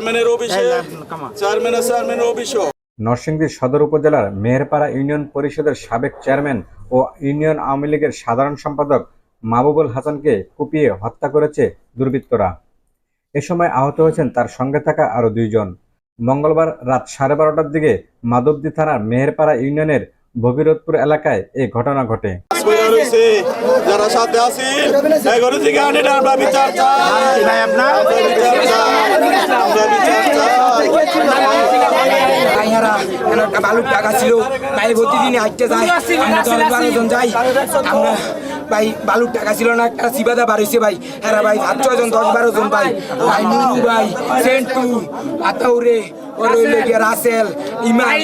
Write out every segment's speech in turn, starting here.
চেয়ারম্যানের নরসিংদী সদর উপজেলার মেহেরপাড়া ইউনিয়ন পরিষদের সাবেক চেয়ারম্যান ও ইউনিয়ন আওয়ামী লীগের সাধারণ সম্পাদক মাহবুবুল হাসানকে কুপিয়ে হত্যা করেছে দুর্বৃত্তরা। এ সময় আহত হয়েছেন তার সঙ্গে থাকা আরও দুইজন। মঙ্গলবার রাত সাড়ে বারোটার দিকে মাধবদী থানার মেহেরপাড়া ইউনিয়নের ভগীরথপুর এলাকায় এই ঘটনা ঘটে। যারা সাথে আছি বালুর টাকা ছিল ভাই প্রতিদিন হাঁটতে যায়। আমরা দশ বারো জন যাই। আমরা ভাই বালুর টাকা ছিল না একটা সিবাদা বাড়িছে ভাই। হ্যাঁ ভাই সাত ছয় জন দশ বারো জন ভাই। ভাই নুরু ভাই সেন্টু আতাউরে ওর হইলে গিয়ে রাসেল ইমান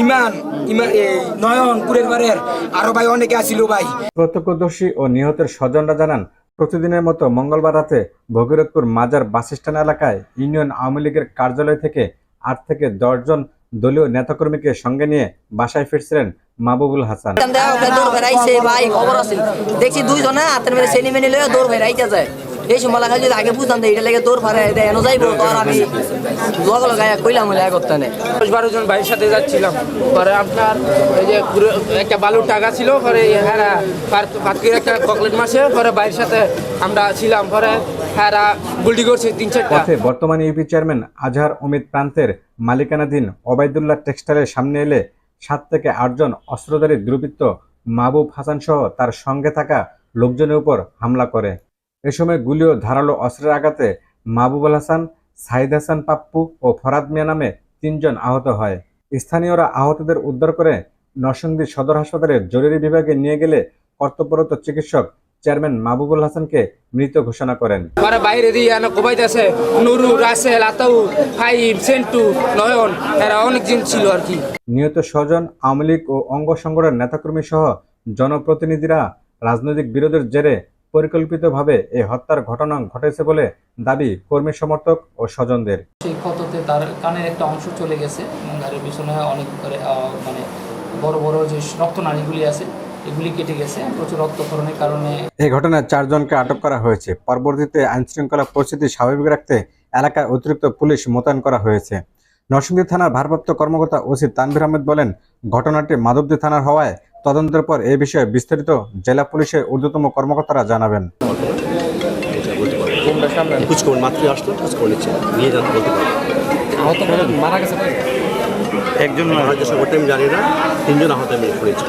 ইমান ইমান এই নয়ন বারের। আরও ভাই অনেকে আসিল ভাই। প্রত্যক্ষদর্শী ও নিহতের স্বজনরা জানান প্রতিদিনের মতো মঙ্গলবার রাতে ভগীরথপুর মাজার বাসস্ট্যান্ড এলাকায় ইউনিয়ন আওয়ামী লীগের কার্যালয় থেকে আট থেকে দশজন দলীয় নেতাকর্মীকে সঙ্গে নিয়ে বাসায় ফিরছিলেন মাহবুবুল হাসান। ভাই দেখছি দুইজনে দৌড় ফেরাইতে যায় এই সময় লাগা যদি আগে বুঝতাম তো এটা লেগে ফেরাই দেয় এনে যাইবো তো আর আমি কইলাম হলে করতে নেই দশ বারো জন ভাইয়ের সাথে যাচ্ছিলাম। পরে আপনার ওই যে একটা বালুর টাকা ছিল পরে হ্যাঁ পাতকির একটা চকলেট মাসে পরে ভাইয়ের সাথে আমরা ছিলাম পরে হ্যাঁ গুলটি করছে তিন চারটা। পথে বর্তমান ইউপি চেয়ারম্যান আজহার অমিত প্রান্তের মালিকানাধীন ওবায়দুল্লাহ টেক্সটাইলের সামনে এলে সাত থেকে আটজন অস্ত্রধারী দুর্বৃত্ত মাহবুব হাসান সহ তার সঙ্গে থাকা লোকজনের উপর হামলা করে। এ সময় গুলি ও ধারালো অস্ত্রের আঘাতে মাহবুবুল হাসান সাইদ হাসান পাপ্পু ও ফরাদ মিয়া নামে তিনজন আহত হয়। স্থানীয়রা আহতদের উদ্ধার করে নরসিংদী সদর হাসপাতালের জরুরি বিভাগে নিয়ে গেলে কর্তব্যরত চিকিৎসক চেয়ারম্যান মাহবুবুল হাসানকে মৃত ঘোষণা করেন। পরে বাইরে দিয়ে এনে কোবাইতেছে নুরু রাসেল আতাউ সেন্টু নয়ন এরা ছিল আর কি। নিহত স্বজন আওয়ামী লীগ ও অঙ্গ সংগঠনের নেতাকর্মী সহ জনপ্রতিনিধিরা রাজনৈতিক বিরোধের জেরে পরিকল্পিতভাবে এই হত্যার ঘটনা ঘটেছে বলে দাবি কর্মী সমর্থক ও স্বজনদের। সেই ক্ষততে তার কানের একটা অংশ চলে গেছে এবং গাড়ির পিছনে অনেক মানে বড় বড় যে রক্তনালীগুলি আছে এগুলি কেটে গেছে প্রচুর রক্তক্ষরণের কারণে। এই ঘটনায় চারজনকে আটক করা হয়েছে। পরবর্তীতে আইনশৃঙ্খলা পরিস্থিতি স্বাভাবিক রাখতে এলাকায় অতিরিক্ত পুলিশ মোতায়েন করা হয়েছে। নরসিংদী থানার ভারপ্রাপ্ত কর্মকর্তা ওসি তানভীর আহমেদ বলেন ঘটনাটি মাধবদী থানার হওয়ায় তদন্তের পর এ বিষয়ে বিস্তারিত জেলা পুলিশের ঊর্ধ্বতম কর্মকর্তারা জানাবেন। খোঁজ খবর মাত্র আসতো খোঁজ নিচ্ছে। নিয়ে যান বলতে পারব। মারা গেছে একজন আহত সংগঠন আমি জানি না। তিনজন আহত আমি করেছি